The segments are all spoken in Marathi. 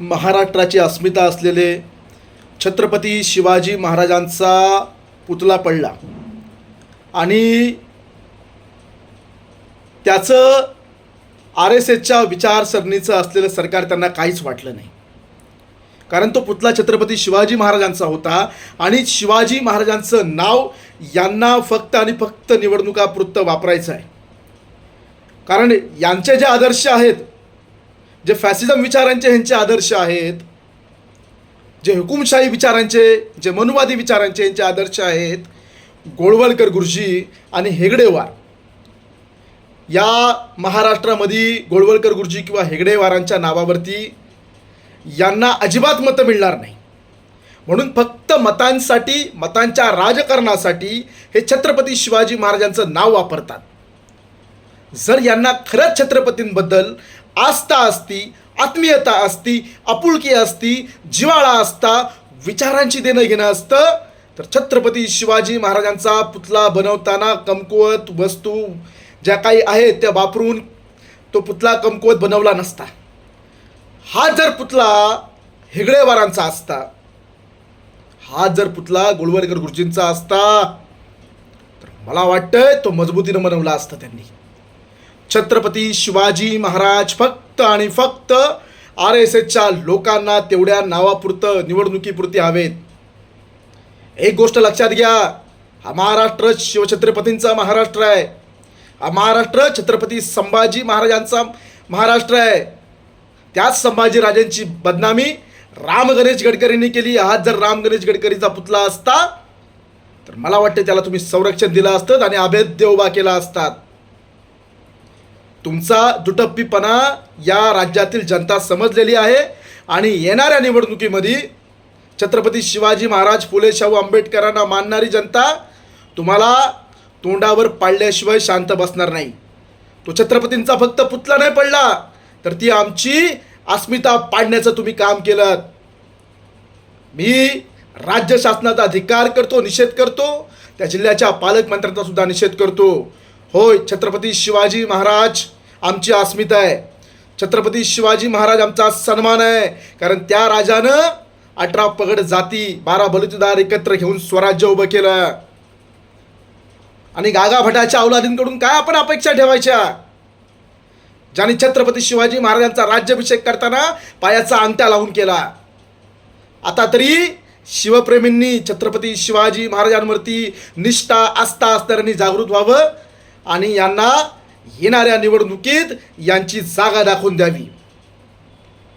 महाराष्ट्राची अस्मिता असलेले छत्रपती शिवाजी महाराजांचा पुतळा पडला. आणि त्याचं आर एस एसच्या विचारसरणीचं असलेलं सरकार त्यांना काहीच वाटलं नाही. कारण तो पुतला छत्रपती शिवाजी महाराजांचा होता आणि शिवाजी महाराजांचं नाव यांना फक्त आणि फक्त निवडणुकापुरतं वापरायचं आहे. कारण यांचे जे आदर्श आहेत जे फॅसिझम विचारांचे ह्यांचे आदर्श आहेत जे हुकुमशाही विचारांचे जे मनुवादी विचारांचे यांचे आदर्श आहेत गोळवलकर गुरुजी आणि हेगडेवार. या महाराष्ट्रामध्ये गोळवलकर गुरुजी किंवा हेगडेवारांच्या नावावरती यांना अजिबात मतं मिळणार नाही. म्हणून फक्त मतांसाठी मतांच्या राजकारणासाठी हे छत्रपती शिवाजी महाराजांचं नाव वापरतात. जर यांना खरंच छत्रपतींबद्दल आस्था असती आत्मीयता असती आपुलकी असती जिवाळा असता विचारांची देणं घेणं असतं. तर छत्रपती शिवाजी महाराजांचा पुतळा बनवताना कमकुवत वस्तू ज्या काही आहेत त्या वापरून तो पुतळा कमकुवत बनवला नसता. हा जर पुतळा हेगडेवारांचा असता हा जर पुतळा गोळवलकर गुरुजींचा असता तर मला वाटतंय तो मजबूतीनं बनवला असता त्यांनी. छत्रपती शिवाजी महाराज फक्त आणि फक्त आर एस एसच्या लोकांना तेवढ्या नावापुरतं निवडणुकीपुरती हवेत. एक गोष्ट लक्षात घ्या हा महाराष्ट्र शिवछत्रपतींचा महाराष्ट्र आहे. हा महाराष्ट्र छत्रपती संभाजी महाराजांचा महाराष्ट्र आहे. त्याच संभाजीराजांची बदनामी राम गणेश गडकरींनी केली. हा जर राम गणेश गडकरीचा पुतळा असता तर मला वाटतं त्याला तुम्ही संरक्षण दिलं असतं आणि अभेद्य उभा केला असतात तुमचा दुटप्पीपणा या राज्यातील जनता समजलेली आहे आणि येणाऱ्या निवडणुकीमध्ये छत्रपती शिवाजी महाराज फुले शाहू आंबेडकरांना मानणारी जनता तुम्हाला तोंडावर पाडल्याशिवाय शांत बसणार नाही. तो छत्रपतींचा फक्त पुतळा नाही पडला तर ती आमची अस्मिता पाडण्याचं तुम्ही काम केलं. मी राज्य शासनाचा अधिकार करतो निषेध करतो त्या जिल्ह्याच्या पालकमंत्र्यांचा सुद्धा निषेध करतो. होय छत्रपती शिवाजी महाराज आमची अस्मिता आहे. छत्रपती शिवाजी महाराज आमचा सन्मान आहे. कारण त्या राजानं अठरा पगड जाती बारा बलुतेदार एकत्र घेऊन स्वराज्य उभं केलं. आणि गागा भटाच्या काय आपण अपेक्षा ठेवायच्या? ज्याने छत्रपती शिवाजी महाराजांचा राज्याभिषेक करताना पायाचा अंगठा लावून केला. आता तरी शिवप्रेमींनी छत्रपती शिवाजी महाराजांवरती निष्ठा आस्था असणाऱ्यांनी जागृत व्हावं आणि यांना येणाऱ्या निवडणुकीत यांची जागा दाखवून द्यावी.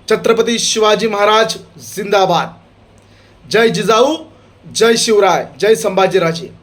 छत्रपती शिवाजी महाराज जिंदाबाद. जय जिजाऊ जय शिवराय जय संभाजीराजे.